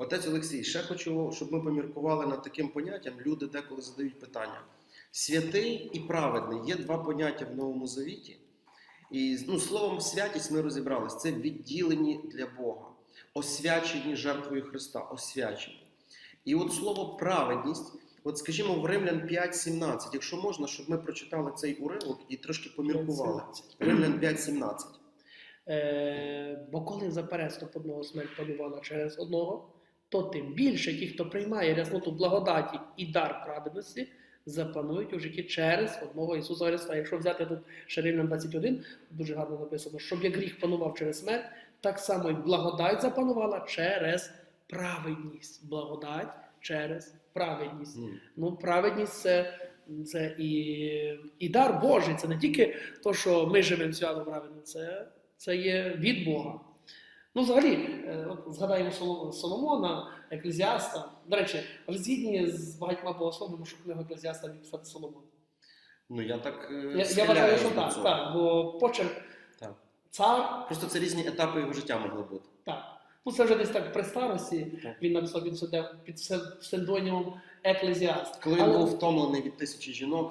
Отець Олексій, ще хочу, щоб ми поміркували над таким поняттям. Люди деколи задають питання. Святий і праведний є два поняття в Новому Завіті. І ну, словом святість ми розібрались. Це відділені для Бога, освячені жертвою Христа, освячені. І от слово праведність, от скажімо, в Римлян 5.17, якщо можна, щоб ми прочитали цей уривок і трошки поміркували. 5:17. Римлян 5.17. Е, бо коли за переступ одного смерть панувала через одного, то тим більше ті, хто приймає рясноту благодаті і дар праведності, запанують у житті через одного Ісуса Христа. Якщо взяти тут ще 21, дуже гарно написано, щоб як гріх панував через смерть, так само і благодать запанувала через праведність. Благодать через праведність. М. Ну, праведність це, це і, і дар Божий. Це не тільки те, що ми живемо свято праведно, це, це є від Бога. Ну, взагалі, е, от згадаємо Соломона, еклезіаста. До речі, ви згідні з багатьма богословами, що книгу еклезіаста міг писати Соломон. Ну я так е, Я, я вважаю, що так, так, бо почерк Так. цар, Просто це різні етапи його життя могли бути. так. Ну, це вже десь так при старості. Так. Він написав псевдо- під псевдонімом еклезіаст. Коли він Але- був втомлений від тисячі жінок,